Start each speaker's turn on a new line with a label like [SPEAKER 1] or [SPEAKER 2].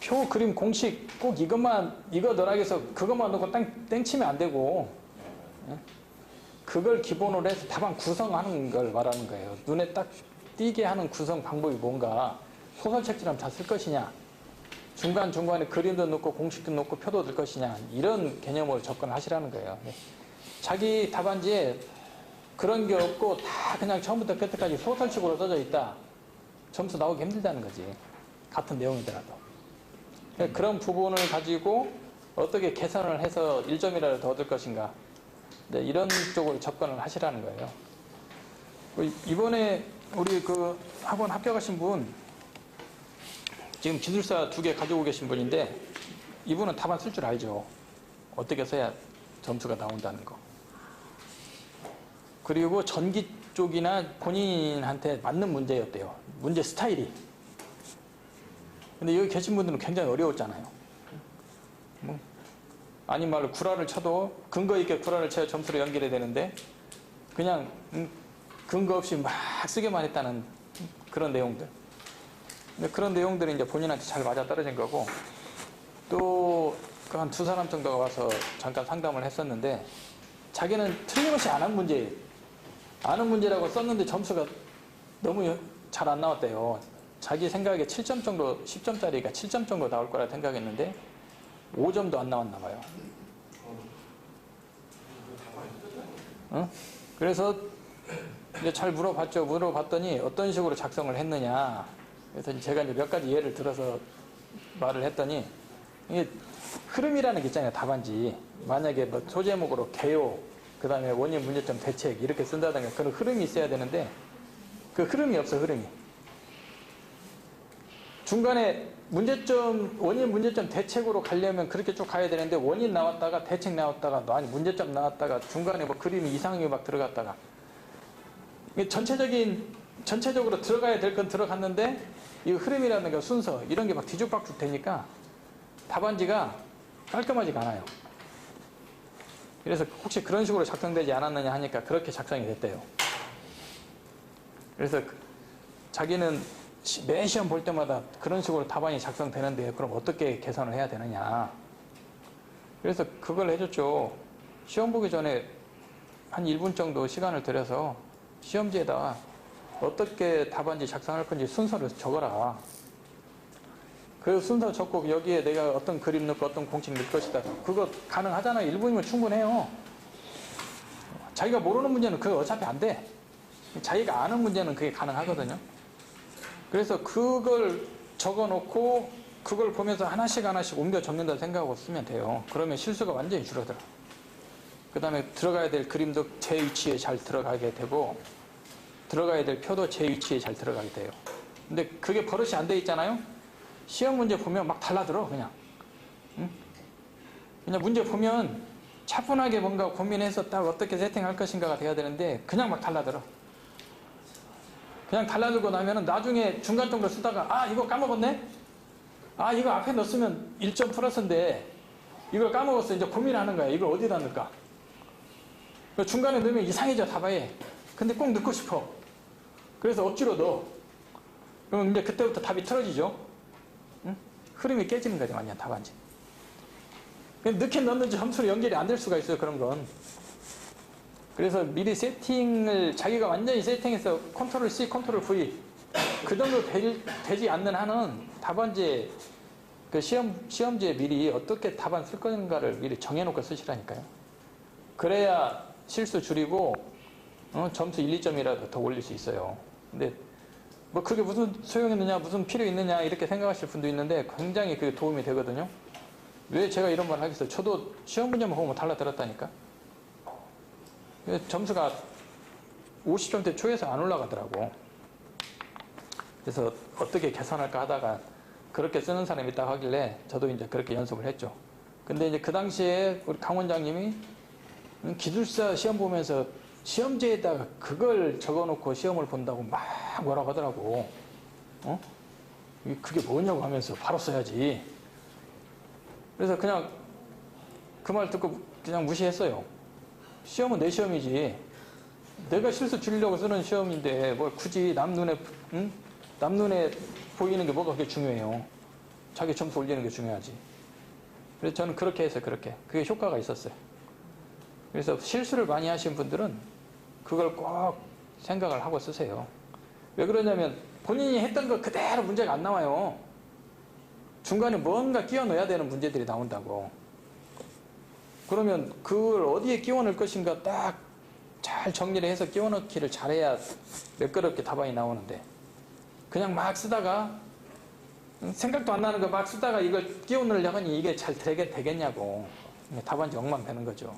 [SPEAKER 1] 표 그림 공식 꼭 이것만 이거 넣으라고 해서 그것만 넣고 땡, 땡치면 안 되고 예? 그걸 기본으로 해서 답안 구성하는 걸 말하는 거예요. 눈에 딱 띄게 하는 구성 방법이 뭔가 소설책처럼 다 쓸 것이냐 중간중간에 그림도 넣고 공식도 넣고 표도 넣을 것이냐 이런 개념으로 접근하시라는 거예요. 네. 자기 답안지에 그런 게 없고 다 그냥 처음부터 끝까지 소설식으로 써져 있다. 점수 나오기 힘들다는 거지. 같은 내용이더라도. 네, 그런 부분을 가지고 어떻게 개선을 해서 1점이라도 더 얻을 것인가. 네, 이런 쪽으로 접근을 하시라는 거예요. 그 이번에 우리 그 학원 합격하신 분, 지금 기술사 두 개 가지고 계신 분인데, 이분은 답안 쓸 줄 알죠. 어떻게 써야 점수가 나온다는 거. 그리고 전기 쪽이나 본인한테 맞는 문제였대요. 문제 스타일이. 근데 여기 계신 분들은 굉장히 어려웠잖아요. 뭐, 아닌 말로 구라를 쳐도 근거 있게 구라를 쳐야 점수로 연결이 되는데 그냥 음, 근거 없이 막 쓰기만 했다는 그런 내용들. 근데 그런 내용들이 이제 본인한테 잘 맞아 떨어진 거고 또그한두 사람 정도가 와서 잠깐 상담을 했었는데 자기는 틀림없이 안 한 문제예요. 아는 문제라고 썼는데 점수가 너무 잘 안 나왔대요. 자기 생각에 7점 정도, 10점짜리가 7점 정도 나올 거라 생각했는데 5점도 안 나왔나 봐요. 어? 그래서 이제 잘 물어봤죠. 물어봤더니 어떤 식으로 작성을 했느냐. 그래서 제가 이제 몇 가지 예를 들어서 말을 했더니 이게 흐름이라는 게 있잖아요. 답안지. 만약에 뭐 소제목으로 개요, 그 다음에 원인 문제점 대책 이렇게 쓴다든가 그런 흐름이 있어야 되는데 그 흐름이 없어, 흐름이. 중간에 문제점, 원인 문제점 대책으로 가려면 그렇게 쭉 가야 되는데 원인 나왔다가 대책 나왔다가 아니 문제점 나왔다가 중간에 뭐 그림이 이상하게 막 들어갔다가 전체적인 전체적으로 들어가야 될 건 들어갔는데 이 흐름이라는 게 순서 이런 게 막 뒤죽박죽 되니까 답안지가 깔끔하지가 않아요. 그래서 혹시 그런 식으로 작성되지 않았느냐 하니까 그렇게 작성이 됐대요. 그래서 그- 자기는 시- 매 시험 볼 때마다 그런 식으로 답안이 작성되는데 그럼 어떻게 개선을 해야 되느냐. 그래서 그걸 해줬죠. 시험 보기 전에 한 1분 정도 시간을 들여서 시험지에다 어떻게 답안지 작성할 건지 순서를 적어라. 그 순서 적고 여기에 내가 어떤 그림 넣고 어떤 공식 넣을 것이다. 그거 가능하잖아요. 1분이면 충분해요. 자기가 모르는 문제는 그거 어차피 안 돼. 자기가 아는 문제는 그게 가능하거든요. 그래서 그걸 적어 놓고 그걸 보면서 하나씩 하나씩 옮겨 적는다 생각하고 쓰면 돼요. 그러면 실수가 완전히 줄어들어. 그 다음에 들어가야 될 그림도 제 위치에 잘 들어가게 되고 들어가야 될 표도 제 위치에 잘 들어가게 돼요. 근데 그게 버릇이 안 돼 있잖아요? 시험 문제 보면 막 달라들어, 그냥. 응? 그냥 문제 보면 차분하게 뭔가 고민해서 딱 어떻게 세팅할 것인가가 돼야 되는데 그냥 막 달라들어. 그냥 달라들고 나면은 나중에 중간 정도 쓰다가 아, 이거 까먹었네? 아, 이거 앞에 넣었으면 1점 플러스인데 이걸 까먹었어. 이제 고민하는 거야. 이걸 어디다 넣을까? 그 중간에 넣으면 이상해져, 답안에. 근데 꼭 넣고 싶어. 그래서 억지로 넣어. 그럼 이제 그때부터 답이 틀어지죠? 응? 흐름이 깨지는 거죠, 완전 답안지. 넣긴 넣는지 점수로 연결이 안 될 수가 있어요, 그런 건. 그래서 미리 세팅을 자기가 완전히 세팅해서 컨트롤 C, 컨트롤 V 그 정도 되, 되지 않는 한은 답안지에 그 시험 시험지에 미리 어떻게 답안 쓸 건가를 미리 정해놓고 쓰시라니까요. 그래야 실수 줄이고 어, 점수 1, 2점이라도 더 올릴 수 있어요. 근데 뭐 그게 무슨 소용 있느냐, 무슨 필요 있느냐 이렇게 생각하실 분도 있는데 굉장히 그게 도움이 되거든요. 왜 제가 이런 말을 하겠어요? 저도 시험 문제만 보면 달라들었다니까. 점수가 50점대 초에서 안 올라가더라고. 그래서 어떻게 개선할까 하다가 그렇게 쓰는 사람이 있다고 하길래 저도 이제 그렇게 연습을 했죠. 근데 이제 그 당시에 우리 강 원장님이 음, 기술사 시험 보면서 시험지에다가 그걸 적어놓고 시험을 본다고 막 뭐라고 하더라고. 어? 그게 뭐냐고 하면서 바로 써야지. 그래서 그냥 그 말 듣고 그냥 무시했어요. 시험은 내 시험이지. 내가 실수 줄이려고 쓰는 시험인데 뭘 굳이 남 눈에 응? 남 눈에 보이는 게 뭐가 그렇게 중요해요. 자기 점수 올리는 게 중요하지. 그래서 저는 그렇게 해서 그렇게. 그게 효과가 있었어요. 그래서 실수를 많이 하신 분들은 그걸 꼭 생각을 하고 쓰세요. 왜 그러냐면 본인이 했던 거 그대로 문제가 안 나와요. 중간에 뭔가 끼워 넣어야 되는 문제들이 나온다고. 그러면 그걸 어디에 끼워 넣을 것인가 딱 잘 정리를 해서 끼워 넣기를 잘해야 매끄럽게 답안이 나오는데 그냥 막 쓰다가 생각도 안 나는 거 막 쓰다가 이걸 끼워 넣으려고 하니 이게 잘 되겠냐고 답안지 엉망 되는 거죠.